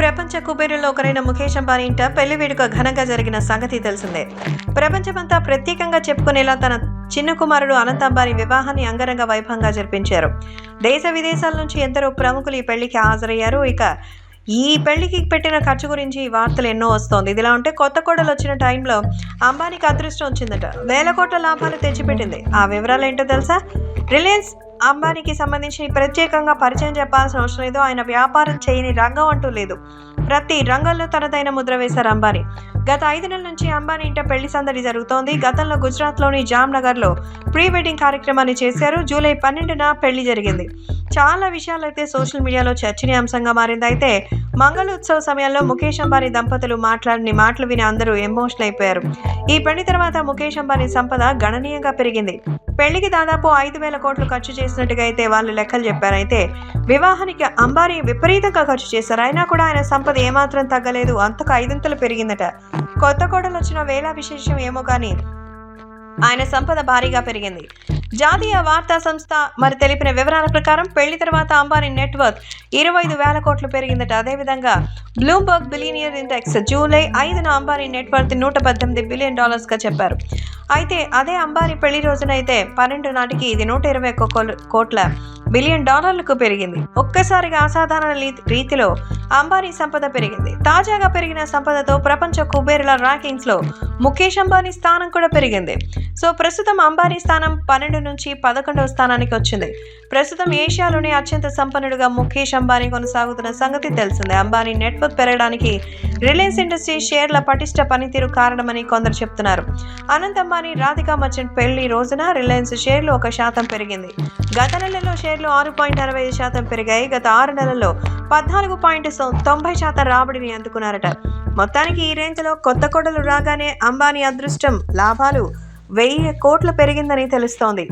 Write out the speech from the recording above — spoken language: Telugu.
ప్రపంచ కుబేరుల్లో ఒకరైన ముఖేష్ అంబానీ ఇంట పెళ్ళి వేడుక ఘనంగా జరిగిన సంగతి తెలిసిందే. ప్రపంచమంతా ప్రత్యేకంగా చెప్పుకునేలా తన చిన్న కుమారుడు అనంత్ అంబానీ వివాహాన్ని అంగరంగ వైభవంగా జరిపించారు. దేశ విదేశాల నుంచి ఎందరో ప్రముఖులు ఈ పెళ్ళికి హాజరయ్యారు. ఇక ఈ పెళ్ళికి పెట్టిన ఖర్చు గురించి వార్తలు ఎన్నో వస్తోంది. ఇదిలా ఉంటే కొత్త కోడలు వచ్చిన టైంలో అంబానీకి అదృష్టం వచ్చిందట. వేల కోట్ల లాభాలు తెచ్చిపెట్టింది. ఆ వివరాలు ఏంటో తెలుసా? రిలయన్స్ అంబానీకి సంబంధించి ప్రత్యేకంగా పరిచయం చెప్పాల్సిన అవసరం లేదు. ఆయన వ్యాపారం చేయని రంగం అంటూ లేదు. ప్రతి రంగంలో తనదైన ముద్ర వేశారు అంబానీ. గత ఐదు నెలల నుంచి అంబానీ ఇంట పెళ్ళి సందడి జరుగుతోంది. గతంలో గుజరాత్లోని జామ్నగర్లో ప్రీ వెడ్డింగ్ కార్యక్రమాన్ని చేశారు. జూలై పన్నెండున పెళ్ళి జరిగింది. చాలా విషయాలు అయితే సోషల్ మీడియాలో చర్చనీయాంశంగా మారింది. అయితే మంగళోత్సవ సమయంలో ముఖేష్ అంబానీ దంపతులు మాట్లాడిన మాటలు విని అందరూ ఎమోషనల్ అయిపోయారు. ఈ పెళ్ళి తర్వాత ముఖేష్ అంబానీ సంపద గణనీయంగా పెరిగింది. పెళ్ళికి దాదాపు ఐదు వేల కోట్లు ఖర్చు చేసినట్టుగా అయితే వాళ్ళు లెక్కలు చెప్పారు. అయితే వివాహానికి అంబానీ విపరీతంగా ఖర్చు చేశారు. అయినా కూడా ఆయన సంపద ఏమాత్రం తగ్గలేదు. అంతకు ఐదింతలు పెరిగిందట. కొత్త కోడలు వచ్చిన వేళ విశేషం ఏమో కానీ ఆయన సంపద భారీగా పెరిగింది. జాతీయ వార్తా సంస్థ మరి తెలిపిన వివరాల ప్రకారం పెళ్ళి తర్వాత అంబానీ నెట్వర్క్ ఇరవై ఐదు వేల కోట్లు పెరిగిందట. అదేవిధంగా బ్లూంబర్గ్ బిలియనియర్ ఇండెక్స్ జూలై ఐదున అంబానీ నెట్వర్క్ నూట పద్దెనిమిది బిలియన్ డాలర్స్గా చెప్పారు. అయితే అదే అంబారి పెళ్ళి రోజున అయితే పన్నెండు నాటికి ఇది నూట ఇరవై ఒక్క కోట్ల బిలియన్ డాలర్లకు పెరిగింది. ఒక్కసారిగా అసాధారణ రీ- రీతిలో అంబానీ సంపద పెరిగింది. తాజాగా పెరిగిన సంపదతో ప్రపంచ కుబేరుల ర్యాంకింగ్స్లో ముఖేష్ అంబానీ స్థానం కూడా పెరిగింది. సో ప్రస్తుతం అంబానీ స్థానం పన్నెండు నుంచి పదకొండవ స్థానానికి వచ్చింది. ప్రస్తుతం ఏషియాలోనే అత్యంత సంపన్నుడుగా ముఖేష్ అంబానీ కొనసాగుతున్న సంగతి తెలిసిందే. అంబానీ నెట్వర్క్ పెరగడానికి రిలయన్స్ ఇండస్ట్రీ షేర్ల పటిష్ట పనితీరు కారణమని కొందరు చెప్తున్నారు. అనంత్ అంబానీ రాధికా మర్చెంట్ పెళ్ళి రోజున రిలయన్స్ షేర్లు ఒక శాతం పెరిగింది. గత నెలలో షేర్లు ఆరు పాయింట్ అరవై ఐదు శాతం పెరిగాయి. గత ఆరు నెలల్లో పద్నాలుగు పాయింట్ తొంభై శాతం రాబడిని అందుకున్నారట. మొత్తానికి ఈ రేంజ్లో కొత్త కొడలు రాగానే అంబానీ అదృష్టం లాభాలు వెయ్యి కోట్లు పెరిగిందని తెలుస్తోంది.